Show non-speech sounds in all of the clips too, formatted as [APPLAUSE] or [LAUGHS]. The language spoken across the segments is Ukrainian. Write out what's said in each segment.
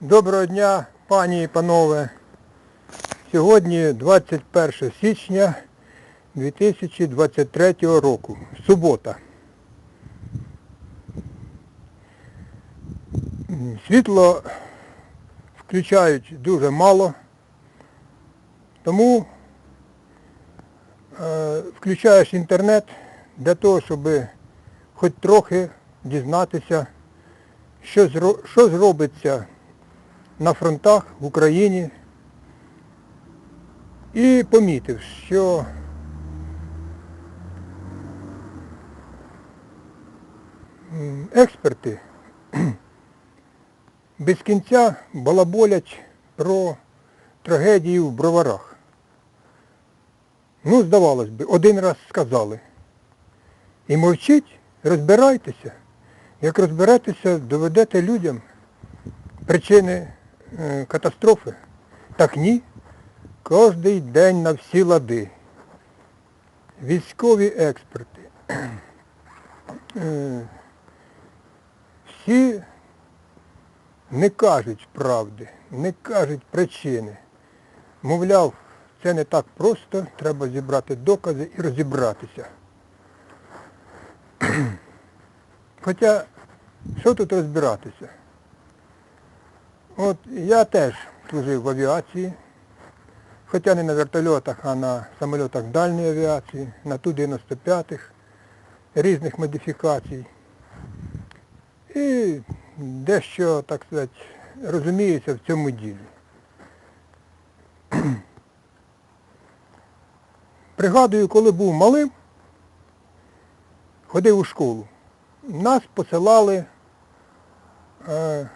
Доброго дня, пані і панове. Сьогодні 21 січня 2023 року. Субота. Світло включають дуже мало, тому е, включаєш інтернет для того, щоб хоч трохи дізнатися, що, зро- що зробиться на фронтах в Україні і помітив, що експерти [CLEARS THROAT] без кінця балаболять про трагедію в броварах. Ну, здавалось би, один раз сказали. І мовчіть, розбирайтеся. Як розберетеся, доведете людям причини катастрофи. Так ні. Кожний день на всі лади. Військові експерти. е, Всі не кажуть правди, не кажуть причини. Мовляв, це не так просто, треба зібрати докази і розібратися. Хоча, що тут розбиратися? От я теж служив в авіації, хоча не на вертольотах, а на самольотах дальньої авіації, на Ту-95 різних модифікацій. І дещо, так сказати, розуміюся в цьому ділі. [CLEARS THROAT] Пригадую, коли був малим, ходив у школу, нас посилали е,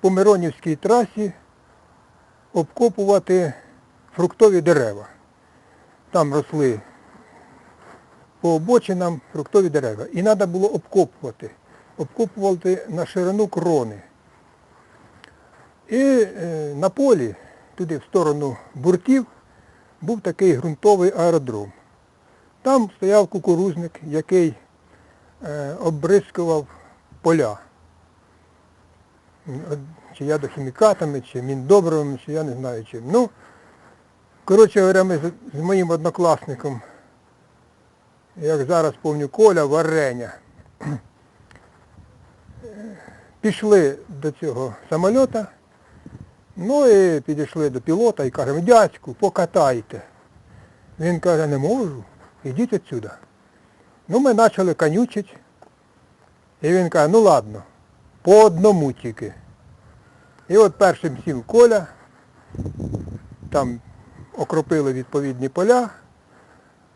по Миронівській трасі обкопувати фруктові дерева. Там росли по обочинам фруктові дерева. І треба було обкопувати. Обкопувати на ширину крони. І е, на полі, туди в сторону буртів, був такий ґрунтовий аеродром. Там стояв кукурузник, який е, обрискував поля. Чи ядохімікатами, чи міндобривами, чи я не знаю чим. Ну, коротше говоря, ми з, з моїм однокласником, як зараз пам'ятаю, Коля Вареня, [CLEARS THROAT] пішли до цього самольота, ну і підійшли до пілота і кажемо, дядьку, покатайте. Він каже, не можу, ідіть відсюди. Ну ми почали конючити. І він каже, ну ладно, по одному тільки. І от першим сів Коля, там окропили відповідні поля,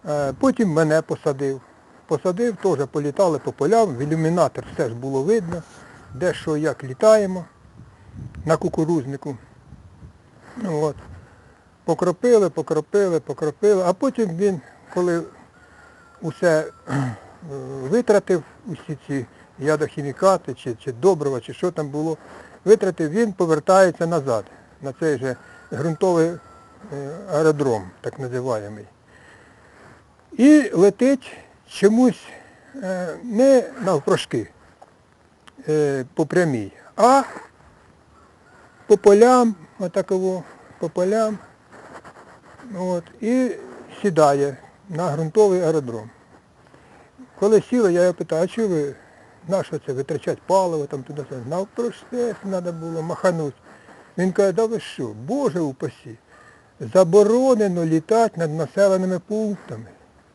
е, потім мене посадив. Посадив, теж політали по полям, в ілюмінатор все ж було видно, де що як літаємо на кукурузнику. Ну, от. Покропили, покропили, покропили, а потім він, коли усе [CLEARS THROAT] витратив, усі ці ядохімікати, чи, чи добрива, чи що там було, витратив, він повертається назад, на цей же ґрунтовий е, аеродром, так називаємо. І летить чомусь е, не навпрошки е, по прямій, а по полям, отаково, по полям, от, і сідає на ґрунтовий аеродром. Коли сіли, я його питаю, а чого ви, на що це, витрачати паливо там туди? Навпростець треба було маханути. Він каже, да ви що, Боже упасі, заборонено літати над населеними пунктами.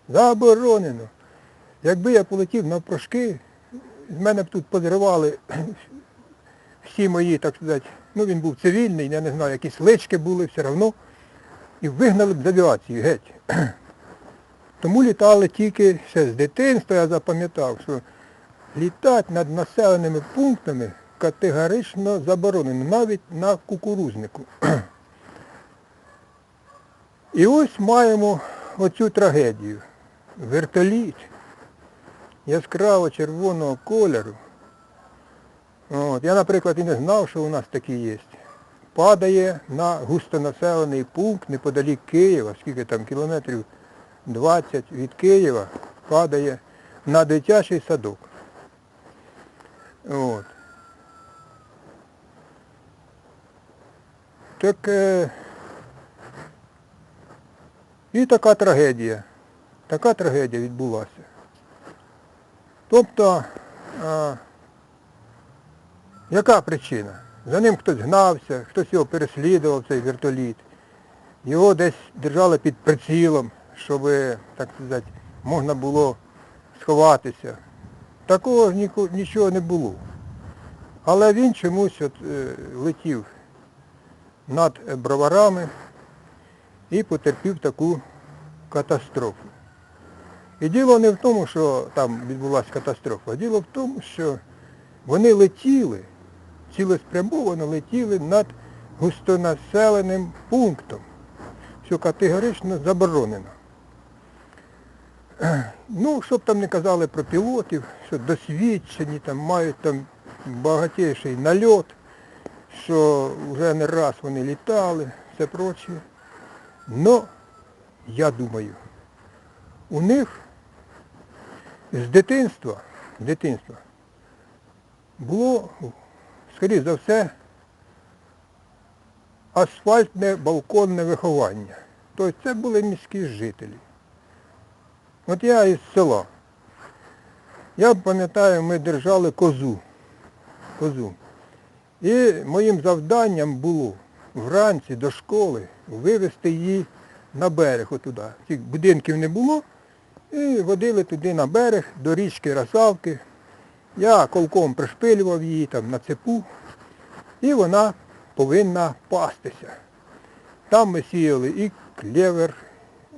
Заборонено. Якби я полетів навпрошки, з мене б тут позривали [CLEARS THROAT] всі мої, так сказати, ну він був цивільний, я не знаю, якісь лички були, все одно, і вигнали б з авіації геть. [CLEARS THROAT] Тому літали тільки ще з дитинства, я запам'ятав, що літати над населеними пунктами категорично заборонено, навіть на кукурузнику. І ось маємо оцю трагедію. Вертоліт яскраво червоного кольору. От. Я, наприклад, і не знав, що у нас такі є. Падає на густонаселений пункт неподалік Києва, скільки там кілометрів 20 від Києва, падає на дитячий садок. От. Так е, і така трагедія. Така трагедія відбулася. Тобто, а, яка причина? За ним хтось гнався, хтось його переслідував, цей вертоліт. Його десь держали під прицілом, щоб, так сказати, можна було сховатися. Такого ж нічого не було. Але він чомусь от, е, летів над броварами і потерпів таку катастрофу. І діло не в тому, що там відбулася катастрофа, а діло в тому, що вони летіли, цілеспрямовано летіли над густонаселеним пунктом, що категорично заборонено. [CLEARS THROAT] Ну, щоб там не казали про пілотів, що досвідчені, там мають там багатіший нальот, що вже не раз вони літали, все проче. Но, я думаю, у них з дитинства, з дитинства було, скоріше за все, асфальтне балконне виховання. Тобто це були міські жителі. От я із села. Я пам'ятаю, ми держали козу. Козу. І моїм завданням було вранці до школи вивезти її на берег отуди. Цих будинків не було. І водили туди на берег, до річки Росавки. Я колком пришпилював її там на цепу. І вона повинна пастися. Там ми сіяли і клевер,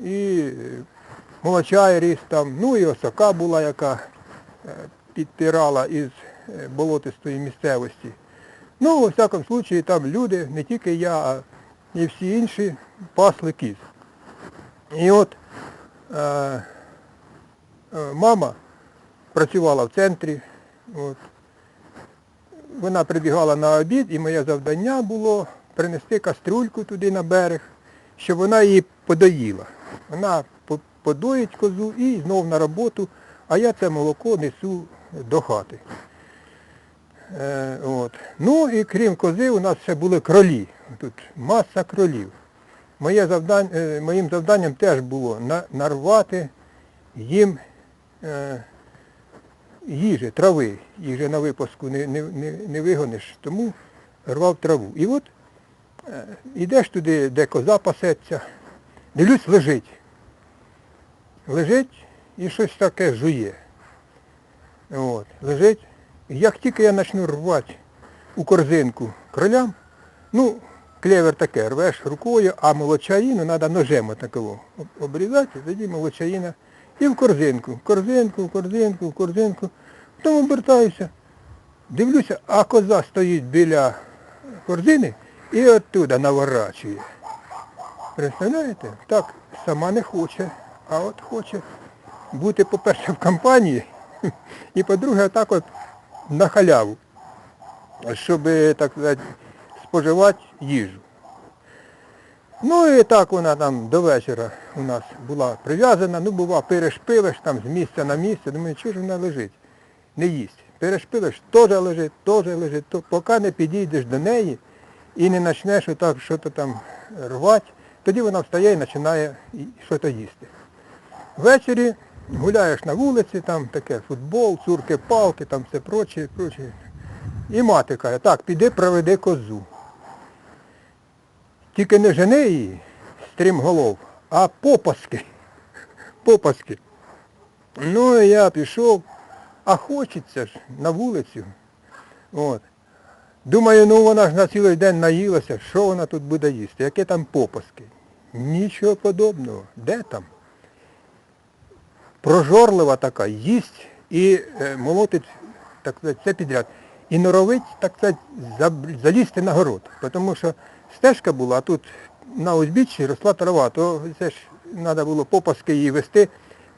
і молочай ріс там, ну і осока була, яка е, підпирала із е, болотистої місцевості. Ну, у всякому случаї, там люди, не тільки я, а і всі інші пасли кіз. І от е, е, мама працювала в центрі. От. Вона прибігала на обід, і моє завдання було принести каструльку туди на берег, щоб вона її подоїла. Вона подоїть козу і знов на роботу, а я це молоко несу до хати. Е, от. Ну і крім кози у нас ще були кролі. Тут маса кролів. Моє завдання, е, моїм завданням теж було на, нарвати їм е, їжі, трави. Їх же на випаску не, не, не, не вигониш, тому рвав траву. І от е, йдеш туди, де коза пасеться, дивлюсь, лежить. Лежить і щось таке жує. От, лежить. Як тільки я почну рвати у корзинку кролям, ну, клевер таке, рвеш рукою, а молочаїну треба ножем отаково обрізати, тоді молочаїна і в корзинку, в корзинку, в корзинку, в корзинку. Потім обертаюся, дивлюся, а коза стоїть біля корзини і оттуда наворачує. Представляєте? Так, сама не хоче, а от хоче бути, по-перше, в компанії, [LAUGHS] і по-друге, так от на халяву, щоб, так сказати, споживати їжу. Ну і так вона там до вечора у нас була прив'язана, ну бува, перешпилиш там з місця на місце, думаю, чого ж вона лежить, не їсть. Перешпилиш, теж лежить, теж лежить, то, поки не підійдеш до неї і не почнеш отак щось там рвати, тоді вона встає і починає щось їсти. Ввечері гуляєш на вулиці, там таке футбол, цурки, палки, там все проче, проче. І мати каже, так, піди проведи козу. Тільки не жени її, стрімголов, а попаски. Попаски. Ну і я пішов, а хочеться ж на вулицю. От. Думаю, ну вона ж на цілий день наїлася, що вона тут буде їсти? Яке там попаски? Нічого подобного. Де там? Прожорлива така, їсть і е, молотить так сказати, все підряд. І норовить, так сказати, залізти на город. Тому що стежка була, а тут на узбіччі росла трава, то це ж треба було попаски її вести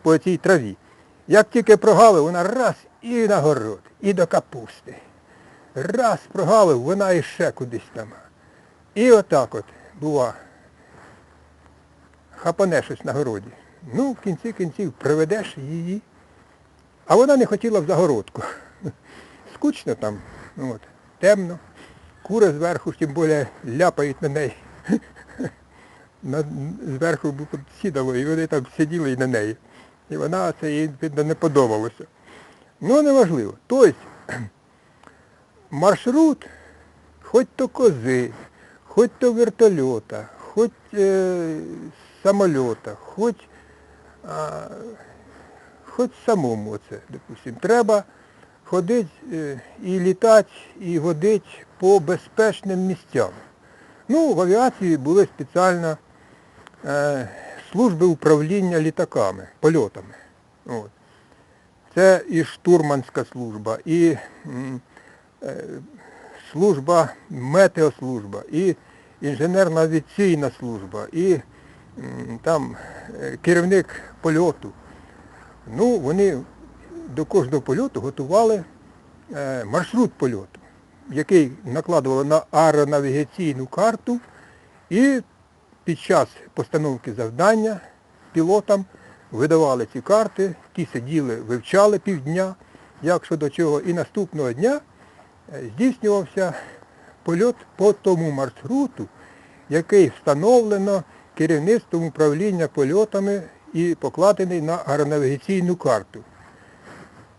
по цій траві. Як тільки прогавив, вона раз і на город, і до капусти. Раз прогавив, вона іще кудись там. І отак от бува хапане щось на городі. Ну, в кінці кінців приведеш її. А вона не хотіла в загородку. [LAUGHS] Скучно там, от, темно, кури зверху, тим більше ляпають на неї. [LAUGHS] Зверху сідало, і вони там сиділи і на неї. І вона це їй не подобалося. Ну, неважливо. Тобто, [CLEARS THROAT] маршрут, хоч то кози, хоч то вертольота, хоч е, самольота, хоч, а, хоч самому це, допустим, треба ходити е, і літати, і водити по безпечним місцям. Ну, в авіації були спеціально е, служби управління літаками, польотами. От. Це і штурманська служба, і е, служба, метеослужба, і інженерна авіаційна служба, і там е, керівник польоту. Ну, вони до кожного польоту готували е, маршрут польоту, який накладували на аеронавігаційну карту і під час постановки завдання пілотам видавали ці карти, ті сиділи, вивчали півдня, як що до чого, і наступного дня е, здійснювався польот по тому маршруту, який встановлено керівництвом управління польотами і покладений на аеронавігаційну карту.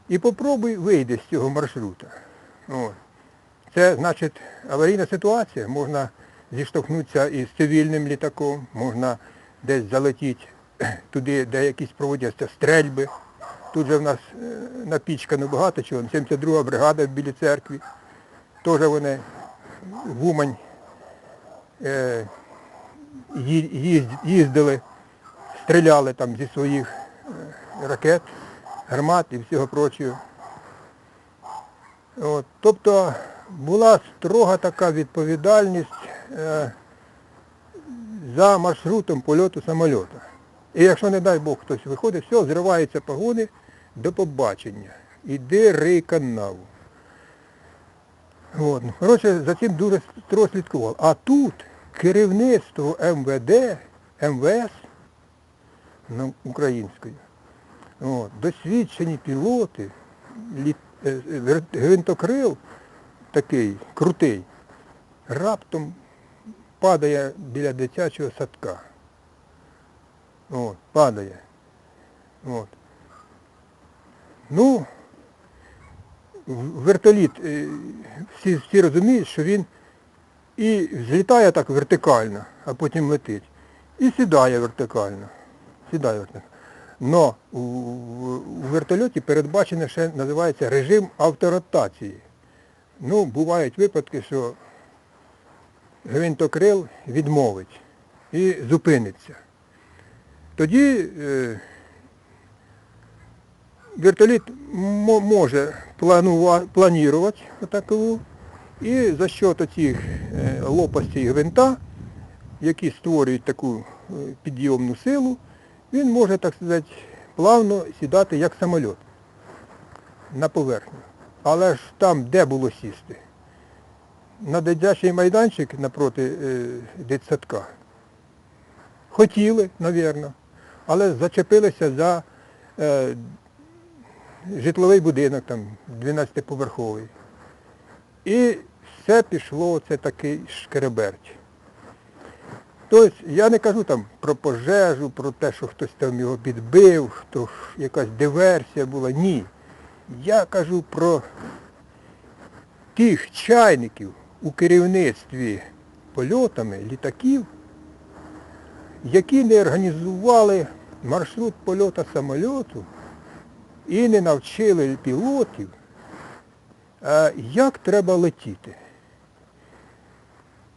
І попробуй вийти з цього маршрута. Це значить аварійна ситуація, можна зіштовхнутися із цивільним літаком, можна десь залетіти туди, де якісь проводяться стрельби. Тут же в нас е, напічкано багато чого. 72 бригада в Білій церкві. Теж вони в Умань е, їздили, стріляли там зі своїх е, ракет, гармат і всього прочого. От, тобто була строга така відповідальність е, за маршрутом польоту самольота. І якщо, не дай Бог, хтось виходить, все, зриваються погони, до побачення. Іди рий канаву. От. ну, Коротше, за цим дуже строго слідкував. А тут керівництво МВД, МВС ну, українською, от, досвідчені пілоти, літ, е, гвинтокрил такий крутий, раптом падає біля дитячого садка. От, падає. От. Ну, вертоліт, е, всі, всі розуміють, що він і злітає так вертикально, а потім летить. І сідає вертикально. Сідає вертикально. Но у, у вертольоті передбачено ще називається режим авторотації. Ну, бувають випадки, що гвинтокрил відмовить і зупиниться. Тоді е, вертоліт може планува- планувати отакову, і за счет цих лопастей гвинта, які створюють таку е, підйомну силу, він може, так сказати, плавно сідати як самоліт на поверхню. Але ж там де було сісти? На дитячий майданчик напроти е, дитсадка. Хотіли, напевно, але зачепилися за е, житловий будинок, там, 12-поверховий. І все пішло, це такий шкереберть. Тобто я не кажу там про пожежу, про те, що хтось там його підбив, хто якась диверсія була. Ні. Я кажу про тих чайників у керівництві польотами літаків, які не організували маршрут польоту самольоту і не навчили пілотів, е, як треба летіти.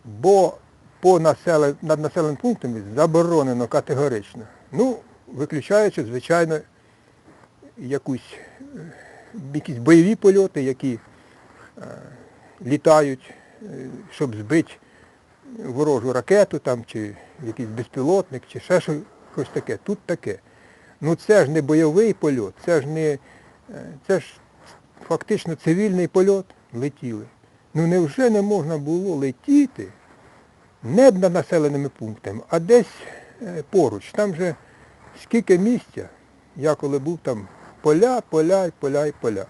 Бо по населен... над населеними пунктами заборонено категорично. Ну, виключаючи, звичайно, якусь, якісь бойові польоти, які е, літають, е, щоб збити ворожу ракету там, чи якийсь безпілотник, чи ще що- щось таке. Тут таке. Ну це ж не бойовий польот, це ж не, е, це ж фактично цивільний польот летіли. Ну невже не можна було летіти не над населеними пунктами, а десь е, поруч. Там же скільки місця, я коли був там поля, поля, поля і поля.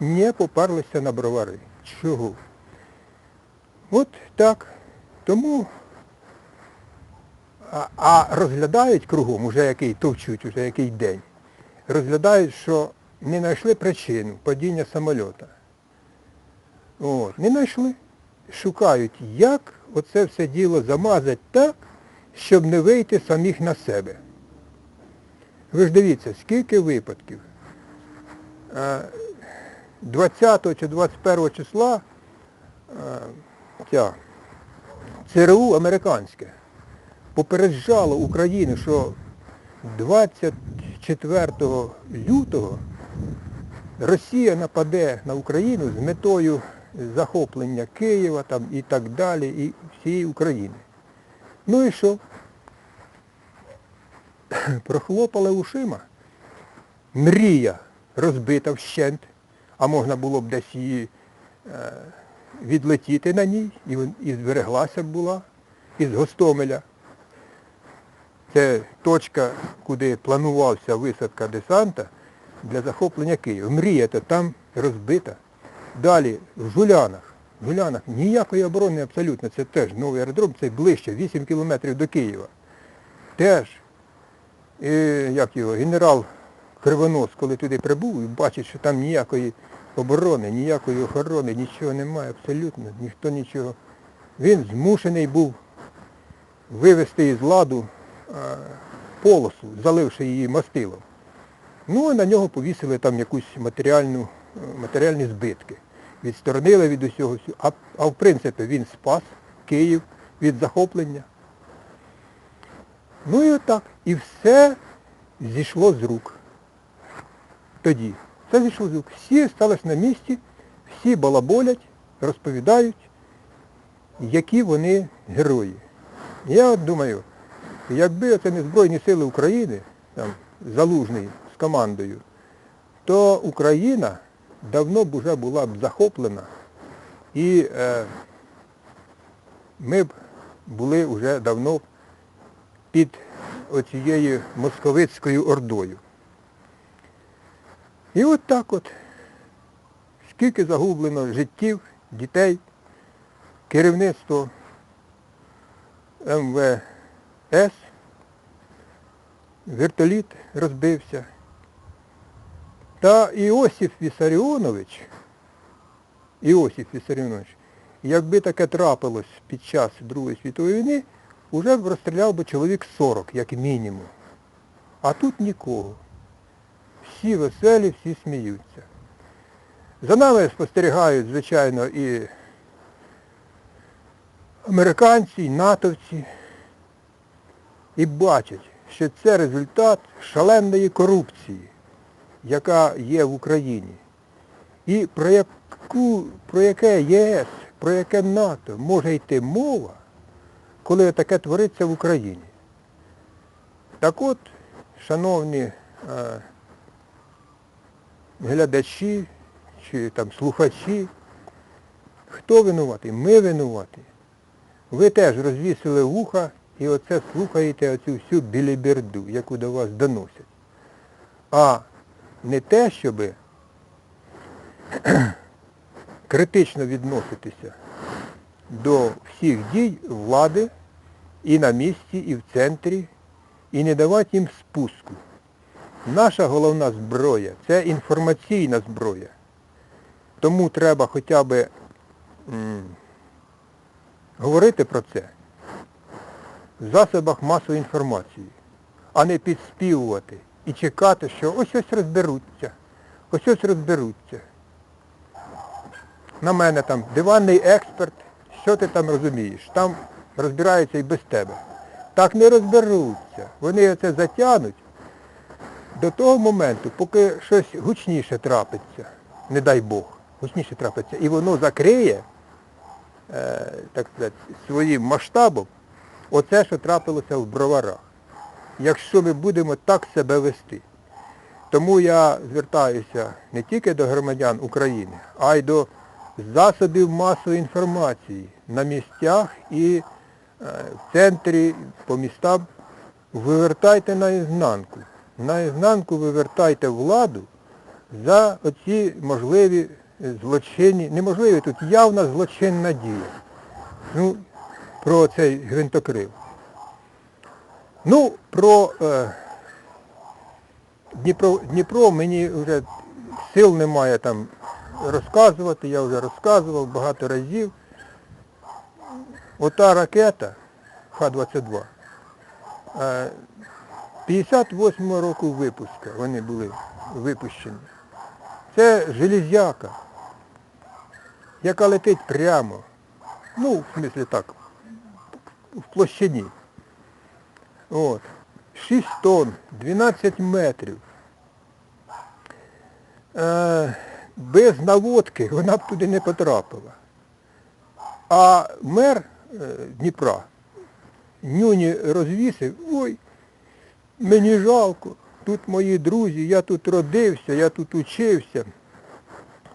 Не попарлися на бровари. Чого? От так. Тому а, а розглядають кругом, уже який товчуть, уже який день, розглядають, що не знайшли причину падіння самольота. От, не знайшли. Шукають, як оце все діло замазати так, щоб не вийти самих на себе. Ви ж дивіться, скільки випадків. Е, 20 чи 21 числа е, ця ЦРУ американське попереджало Україну, що 24 лютого Росія нападе на Україну з метою захоплення Києва там, і так далі, і всієї України. Ну і що? [CLEARS THROAT] Прохлопали ушима. Мрія розбита вщент, а можна було б десь її е, відлетіти на ній, і, і збереглася б була із Гостомеля. Це точка, куди планувався висадка десанта для захоплення Києва. Мрія то там розбита. Далі в Жулянах. В Жулянах ніякої оборони абсолютно. Це теж новий аеродром, це ближче, 8 кілометрів до Києва. Теж, і, як його, генерал Кривонос, коли туди прибув, і бачить, що там ніякої оборони, ніякої охорони, нічого немає, абсолютно, ніхто нічого. Він змушений був вивести із ладу е, полосу, заливши її мастилом. Ну, і на нього повісили там якусь матеріальну, е, матеріальні збитки. Відсторонили від усього. А, а в принципі він спас Київ від захоплення. Ну і отак. І все зійшло з рук. Тоді. Все зійшло з рук. Всі стались на місці, всі балаболять, розповідають, які вони герої. Я думаю, якби це не Збройні Сили України, там, Залужний з командою, то Україна давно б вже була б захоплена і е, ми б були вже давно під оцією московицькою ордою. І от так от, скільки загублено життів, дітей, керівництво МВС, вертоліт розбився. Та Іосиф Вісаріонович, Іосиф Вісаріонович, якби таке трапилось під час Другої світової війни, уже б розстріляв би чоловік 40, як мінімум. А тут нікого. Всі веселі, всі сміються. За нами спостерігають, звичайно, і американці, і натовці, і бачать, що це результат шаленої корупції, яка є в Україні. І про, яку, про яке ЄС, про яке НАТО може йти мова, коли таке твориться в Україні. Так от, шановні е, глядачі чи там слухачі, хто винуватий? Ми винуваті. Ви теж розвісили вуха і оце слухаєте оцю всю біліберду, яку до вас доносять. А не те, щоби [CLEARS THROAT] критично відноситися до всіх дій влади і на місці, і в центрі, і не давати їм спуску. Наша головна зброя це інформаційна зброя. Тому треба хоча б говорити про це в засобах масової інформації, а не підспівувати і чекати, що ось ось розберуться, ось ось розберуться. На мене там диванний експерт, що ти там розумієш? Там розбираються і без тебе. Так не розберуться. Вони це затягнуть до того моменту, поки щось гучніше трапиться, не дай Бог, гучніше трапиться, і воно закриє, е, так сказати, своїм масштабом оце, що трапилося в броварах. Якщо ми будемо так себе вести. Тому я звертаюся не тільки до громадян України, а й до засобів масової інформації на місцях і е, в центрі, по містам. Вивертайте наізнанку. Наізнанку вивертайте владу за оці можливі злочинні, неможливі тут явна злочинна дія. Ну, про цей гвинтокрил. Ну, про е, Дніпро, Дніпро мені вже сил немає там розказувати, я вже розказував багато разів. Ота ракета Х-22, е, 58 року випуска вони були випущені. Це железяка, яка летить прямо. Ну, в смислі так, в площині. От. 6 тонн, 12 метрів. Е, без наводки вона б туди не потрапила. А мер е, Дніпра нюні розвісив, ой, мені жалко, тут мої друзі, я тут родився, я тут учився,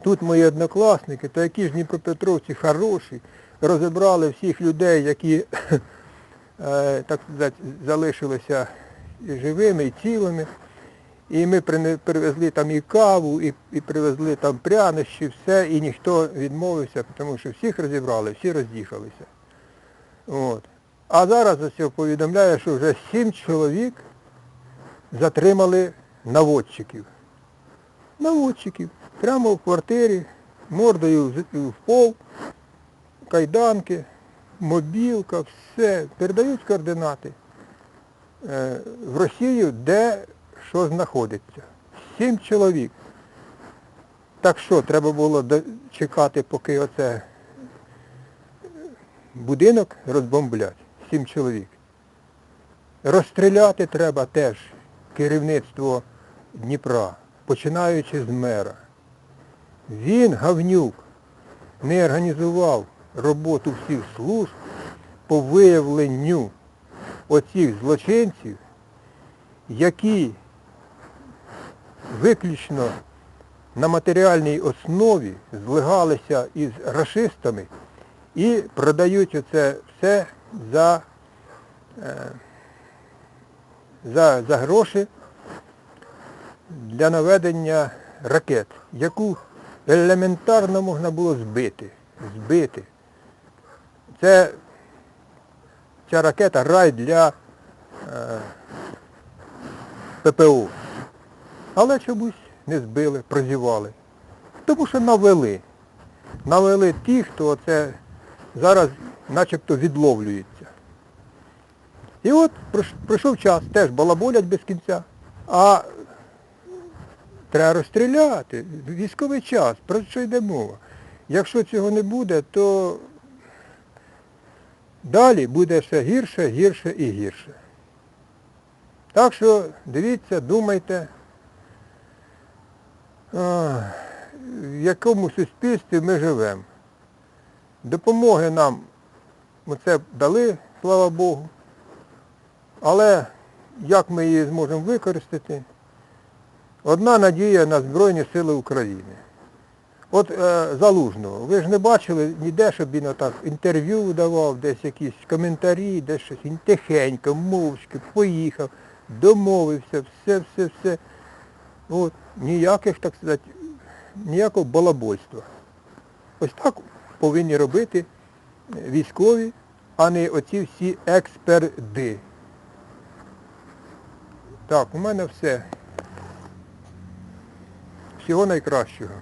тут мої однокласники, та які ж Дніпропетровці хороші, розібрали всіх людей, які так сказати, залишилися живими і цілими. І ми привезли там і каву, і, і привезли там прянощі, все, і ніхто відмовився, тому що всіх розібрали, всі роз'їхалися. От. А зараз ось повідомляє, що вже сім чоловік затримали наводчиків. Наводчиків. Прямо в квартирі, мордою в пол, кайданки, мобілка, все. Передають координати е, в Росію, де що знаходиться. Сім чоловік. Так що, треба було чекати, поки оце е, будинок розбомблять. Сім чоловік. Розстріляти треба теж керівництво Дніпра, починаючи з мера. Він, Гавнюк, не організував роботу всіх служб по виявленню оцих злочинців, які виключно на матеріальній основі злигалися із рашистами і продають оце все за, е, за, за гроші для наведення ракет, яку елементарно можна було збити. Збити. Це ця ракета рай для е, ППО. Але чомусь не збили, прозівали. Тому що навели. Навели ті, хто це зараз начебто відловлюється. І от пройш- пройшов час, теж балаболять без кінця. А треба розстріляти. Військовий час, про що йде мова? Якщо цього не буде, то далі буде все гірше, гірше і гірше. Так що дивіться, думайте, в якому суспільстві ми живемо. Допомоги нам оце дали, слава Богу. Але як ми її зможемо використати? Одна надія на Збройні Сили України. От е, Залужного, ви ж не бачили ніде, щоб він отак інтерв'ю давав, десь якісь коментарі, десь щось. Він тихенько, мовчки, поїхав, домовився, все, все, все. От, ніяких, так сказати, ніякого балабольства. Ось так повинні робити військові, а не оці всі експерди. Так, у мене все. Всього найкращого.